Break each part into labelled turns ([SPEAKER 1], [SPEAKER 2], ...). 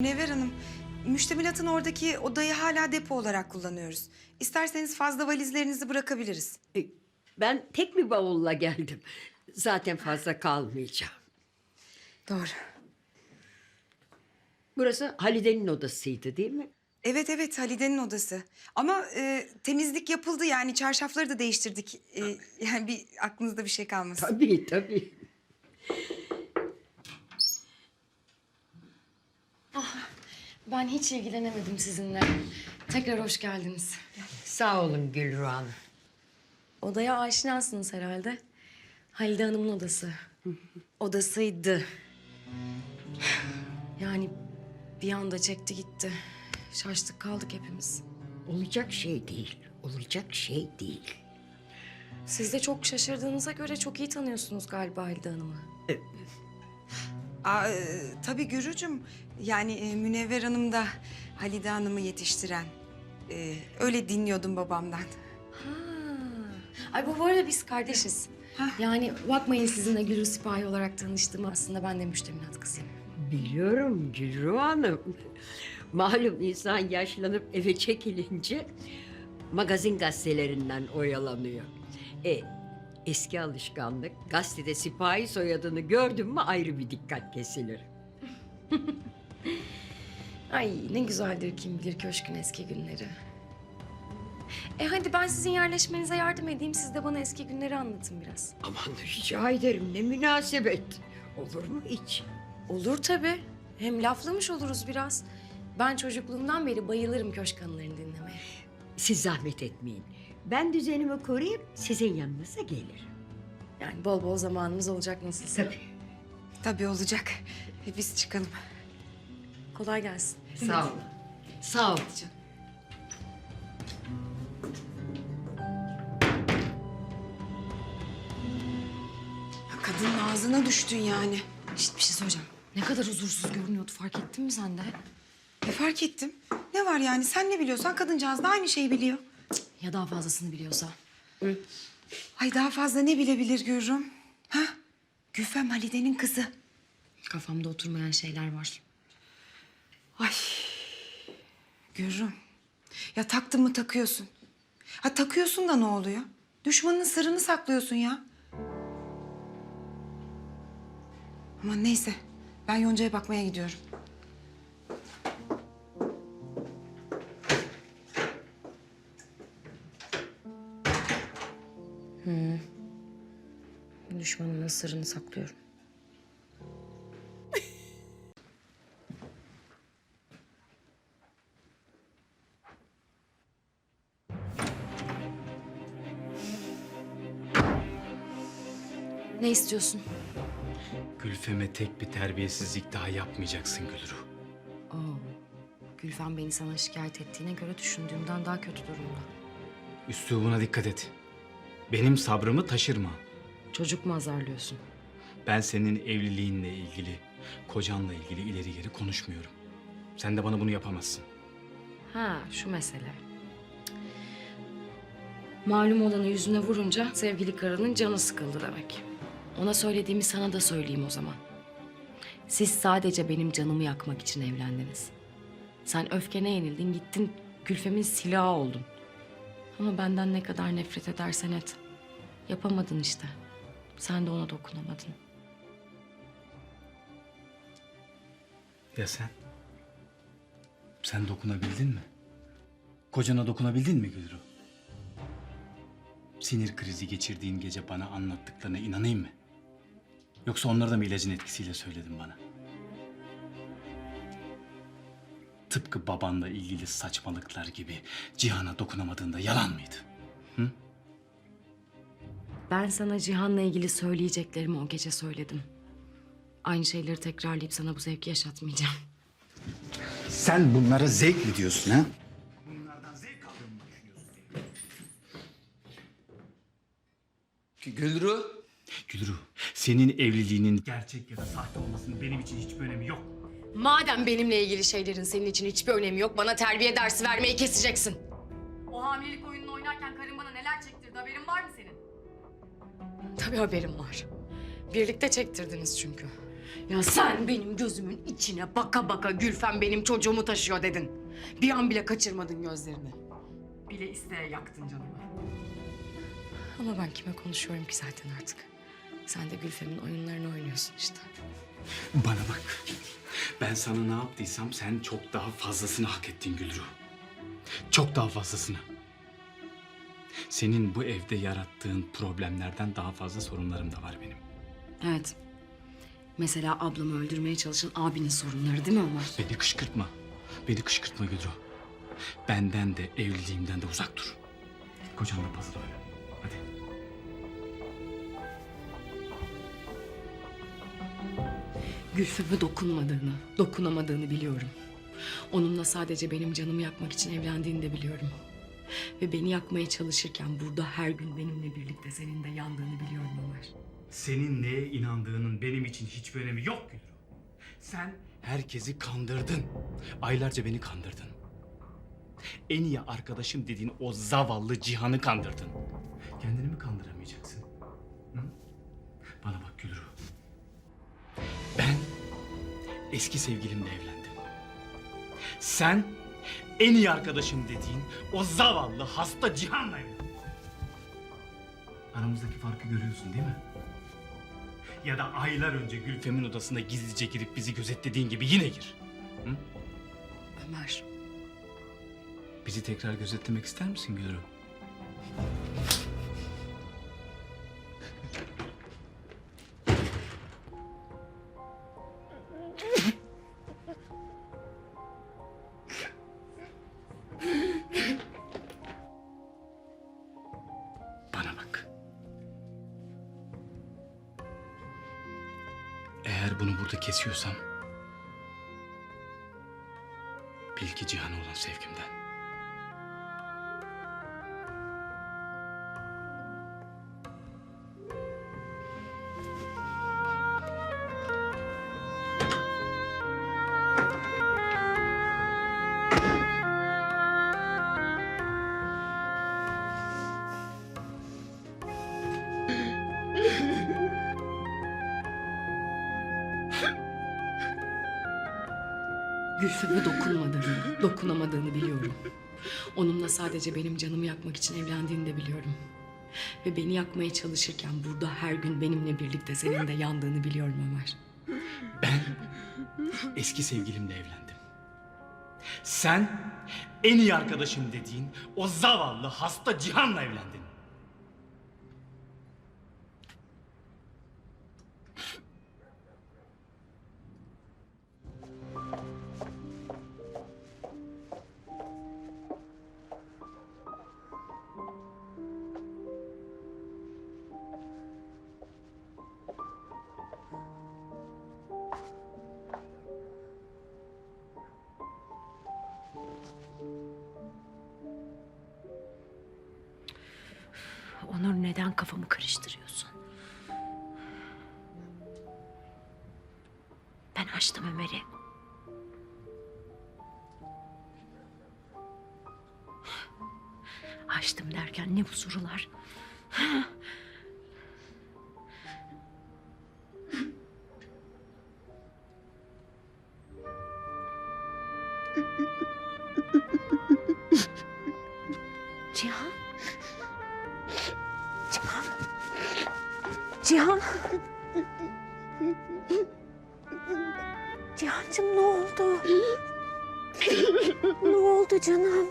[SPEAKER 1] Never Hanım, müştemilatın oradaki odayı hala depo olarak kullanıyoruz. İsterseniz fazla valizlerinizi bırakabiliriz.
[SPEAKER 2] E, Ben tek bir bavulla geldim. Zaten fazla kalmayacağım.
[SPEAKER 1] Doğru.
[SPEAKER 2] Burası Halide'nin odasıydı değil mi?
[SPEAKER 1] Evet evet Halide'nin odası. Ama e, temizlik yapıldı yani çarşafları da değiştirdik. E, yani bir aklınızda bir şey kalmasın.
[SPEAKER 2] Tabii tabii.
[SPEAKER 3] Ben hiç ilgilenemedim sizinle. Tekrar hoş geldiniz.
[SPEAKER 2] Sağ olun Gülru Hanım.
[SPEAKER 3] Odaya aşinasınız herhalde. Halide Hanım'ın odası. Odasıydı. Yani bir anda çekti gitti. Şaştık kaldık hepimiz.
[SPEAKER 2] Olacak şey değil. Olacak şey değil.
[SPEAKER 3] Siz de çok şaşırdığınıza göre çok iyi tanıyorsunuz galiba Halide Hanım'ı.
[SPEAKER 1] Aa, e, tabii Gürücüm. Yani e, Münevver Hanım da Halide Hanım'ı yetiştiren. E, öyle dinliyordum babamdan.
[SPEAKER 3] Ha. Ay bu, bu arada biz kardeşiz. Yani bakmayın sizinle Gülü Sipahi olarak tanıştım. Aslında ben de müştemilat kızıyım.
[SPEAKER 2] Biliyorum Gülru Hanım. Malum insan yaşlanıp eve çekilince magazin gazetelerinden oyalanıyor. E, eski alışkanlık gazetede sipahi soyadını gördüm mü ayrı bir dikkat kesilir.
[SPEAKER 3] Ay ne güzeldir kim bilir köşkün eski günleri. E hadi ben sizin yerleşmenize yardım edeyim. Siz de bana eski günleri anlatın biraz.
[SPEAKER 2] Aman rica ederim ne münasebet. Olur mu hiç?
[SPEAKER 3] Olur tabii. Hem laflamış oluruz biraz. Ben çocukluğumdan beri bayılırım köşk anılarını dinlemeye.
[SPEAKER 2] Siz zahmet etmeyin. Ben düzenimi koruyup sizin yanınıza gelirim.
[SPEAKER 3] Yani bol bol zamanımız olacak nasılsa.
[SPEAKER 2] Tabii.
[SPEAKER 1] Tabii olacak. Biz çıkalım.
[SPEAKER 3] Kolay gelsin.
[SPEAKER 2] Sağ olun. Sağ olun.
[SPEAKER 1] Ya kadının ağzına düştün yani.
[SPEAKER 3] İşte bir şey söyleyeceğim. Ne kadar huzursuz görünüyordu fark ettin mi sen de?
[SPEAKER 1] E, fark ettim. Ne var yani sen ne biliyorsan kadıncağız da aynı şeyi biliyor.
[SPEAKER 3] Ya daha fazlasını biliyorsa?
[SPEAKER 1] Ay daha fazla ne bilebilir Gürrüm? Ha? Güfem Halide'nin kızı.
[SPEAKER 3] Kafamda oturmayan şeyler var.
[SPEAKER 1] Ay Gürrüm. Ya taktın mı takıyorsun. Ha takıyorsun da ne oluyor? Düşmanın sırrını saklıyorsun ya. Aman neyse. Ben Yonca'ya bakmaya gidiyorum.
[SPEAKER 3] Düşmanımın sırrını saklıyorum. Ne istiyorsun?
[SPEAKER 4] Gülfem'e tek bir terbiyesizlik daha yapmayacaksın Gülru.
[SPEAKER 3] Oo, Gülfem beni sana şikayet ettiğine göre düşündüğümden daha kötü durumda.
[SPEAKER 4] Üslubuna dikkat et. Benim sabrımı taşırma.
[SPEAKER 3] Çocuk mu azarlıyorsun?
[SPEAKER 4] Ben senin evliliğinle ilgili, kocanla ilgili ileri geri konuşmuyorum. Sen de bana bunu yapamazsın.
[SPEAKER 3] Ha, şu mesele. Malum olanı yüzüne vurunca sevgili karının canı sıkıldı demek. Ona söylediğimi sana da söyleyeyim o zaman. Siz sadece benim canımı yakmak için evlendiniz. Sen öfkene yenildin, gittin Gülfem'in silahı oldun. Ama benden ne kadar nefret edersen et. Yapamadın işte. Sen de ona dokunamadın.
[SPEAKER 4] Ya sen? Sen dokunabildin mi? Kocana dokunabildin mi Gülru? Sinir krizi geçirdiğin gece bana anlattıklarına inanayım mı? Yoksa onları da mı ilacın etkisiyle söyledin bana? Tıpkı babanla ilgili saçmalıklar gibi Cihan'a dokunamadığında yalan mıydı?
[SPEAKER 3] Ben sana Cihan'la ilgili söyleyeceklerimi o gece söyledim. Aynı şeyleri tekrarlayıp sana bu zevki yaşatmayacağım.
[SPEAKER 5] Sen bunlara zevk mi diyorsun ha?
[SPEAKER 6] Gülru.
[SPEAKER 4] Gülru, senin evliliğinin gerçek ya da sahte olmasının benim için hiçbir önemi yok.
[SPEAKER 3] Madem benimle ilgili şeylerin senin için hiçbir önemi yok, bana terbiye dersi vermeyi keseceksin.
[SPEAKER 7] O hamilelik oyununu oynarken karın bana neler çektirdi haberin var mı senin?
[SPEAKER 3] Tabii haberim var. Birlikte çektirdiniz çünkü. Ya sen benim gözümün içine baka baka Gülfem benim çocuğumu taşıyor dedin. Bir an bile kaçırmadın gözlerini. Bile isteye yaktın canımı. Ama ben kime konuşuyorum ki zaten artık. Sen de Gülfem'in oyunlarını oynuyorsun işte.
[SPEAKER 4] Bana bak. Ben sana ne yaptıysam sen çok daha fazlasını hak ettin Gülru. Çok daha fazlasını. Senin bu evde yarattığın problemlerden daha fazla sorunlarım da var benim.
[SPEAKER 3] Evet. Mesela ablamı öldürmeye çalışan abinin sorunları değil mi Ömer?
[SPEAKER 4] Beni kışkırtma. Beni kışkırtma Gülru. Benden de evliliğimden de uzak dur. Kocanla puzzle oyna. Hadi.
[SPEAKER 3] Gülfem'e dokunmadığını, dokunamadığını biliyorum. Onunla sadece benim canımı yakmak için evlendiğini de biliyorum. Ve beni yakmaya çalışırken burada her gün benimle birlikte senin de yandığını biliyorum Ömer.
[SPEAKER 4] Senin neye inandığının benim için hiçbir önemi yok Gülru. Sen herkesi kandırdın. Aylarca beni kandırdın. En iyi arkadaşım dediğin o zavallı Cihan'ı kandırdın. Kendini mi kandıramayacaksın? Hı? Bana bak Gülru. Ben eski sevgilimle evlendim. Sen en iyi arkadaşım dediğin o zavallı hasta Cihan'la evlendin. Aramızdaki farkı görüyorsun değil mi? Ya da aylar önce Gülfem'in odasına gizlice girip bizi gözetlediğin gibi yine gir.
[SPEAKER 3] Ömer,
[SPEAKER 4] Bizi tekrar gözetlemek ister misin Gülru? Burada kesiyorsam... Bil ki Cihan'a olan sevgimden.
[SPEAKER 3] Gülfem'e dokunmadığını, dokunamadığını biliyorum. Onunla sadece benim canımı yakmak için evlendiğini de biliyorum. Ve beni yakmaya çalışırken burada her gün benimle birlikte senin de yandığını biliyorum Ömer.
[SPEAKER 4] Ben eski sevgilimle evlendim. Sen en iyi arkadaşım dediğin o zavallı hasta Cihan'la evlendin.
[SPEAKER 6] Onur neden kafamı karıştırıyorsun? Ben açtım Ömer'i. Açtım derken ne bu sorular? Cihan? Cihancığım ne oldu? ne oldu canım?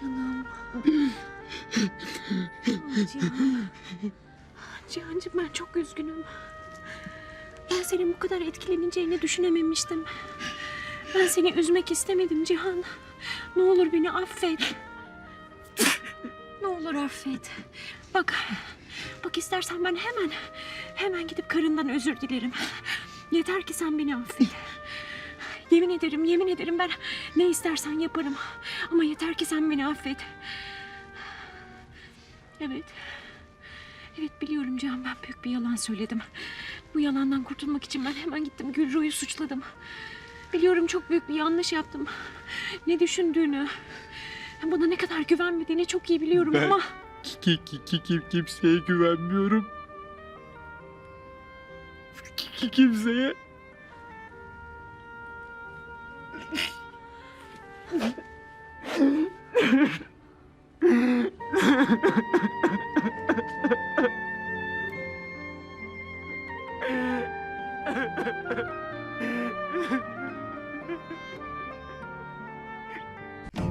[SPEAKER 6] Canım. Ah, Cihan. Cihancığım ben çok üzgünüm. Ben senin bu kadar etkileneceğini düşünememiştim. Ben seni üzmek istemedim Cihan. Ne olur beni affet. Ne olur affet. Bak, bak istersen ben hemen, hemen gidip karından özür dilerim. Yeter ki sen beni affet. Yemin ederim, yemin ederim ben ne istersen yaparım. Ama yeter ki sen beni affet. Evet. Evet biliyorum Cihan ben büyük bir yalan söyledim. Bu yalandan kurtulmak için ben hemen gittim Gülru'yu suçladım. Biliyorum çok büyük bir yanlış yaptım. Ne düşündüğünü, bana ne kadar güvenmediğini çok iyi biliyorum ama...
[SPEAKER 4] ki, ki, ki, ki- kimseye güvenmiyorum. Ki- ki- kimseye.